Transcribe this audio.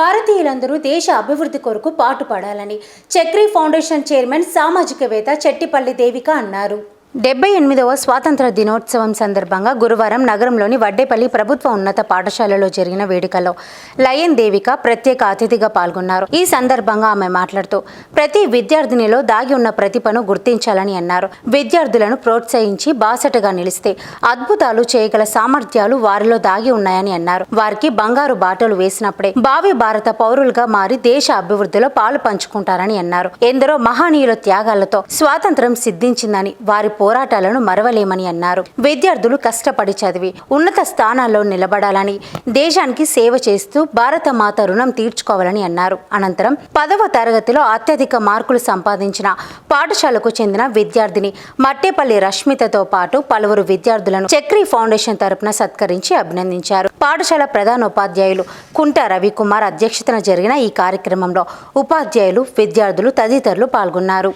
భారతీయులందరూ దేశ అభివృద్ధి కొరకు పాటుపడాలని చక్రీ ఫౌండేషన్ చైర్మన్ సామాజికవేత్త చెట్టిపల్లి దేవిక అన్నారు. డెబ్బై ఎనిమిదవ స్వాతంత్ర దినోత్సవం సందర్భంగా గురువారం నగరంలోని వడ్డేపల్లి ప్రభుత్వ ఉన్నత పాఠశాలలో జరిగిన వేడుకలో లయన్ దేవిక ప్రత్యేక అతిథిగా పాల్గొన్నారు. ఈ సందర్భంగా ఆమె మాట్లాడుతూ ప్రతి విద్యార్థినిలో దాగి ఉన్న ప్రతిభను గుర్తించాలని అన్నారు. విద్యార్థులను ప్రోత్సహించి బాసటగా నిలిస్తే అద్భుతాలు చేయగల సామర్థ్యాలు వారిలో దాగి ఉన్నాయని అన్నారు. వారికి బంగారు బాటలు వేసినప్పుడే భావి భారత పౌరులుగా మారి దేశ అభివృద్ధిలో పాలు పంచుకుంటారని అన్నారు. ఎందరో మహనీయుల త్యాగాలతో స్వాతంత్రం సిద్ధించిందని వారి పోరాటాలను మరవలేమని అన్నారు. విద్యార్థులు కష్టపడి చదివి ఉన్నత స్థానాల్లో నిలబడాలని దేశానికి సేవ చేస్తూ భారత మాత రుణం తీర్చుకోవాలని అన్నారు. అనంతరం పదవ తరగతిలో అత్యధిక మార్కులు సంపాదించిన పాఠశాలకు చెందిన విద్యార్థిని మట్టేపల్లి రష్మితతో పాటు పలువురు విద్యార్థులను చక్రీ ఫౌండేషన్ తరపున సత్కరించి అభినందించారు. పాఠశాల ప్రధానోపాధ్యాయులు కుంట రవికుమార్ అధ్యక్షతన జరిగిన ఈ కార్యక్రమంలో ఉపాధ్యాయులు విద్యార్థులు తదితరులు పాల్గొన్నారు.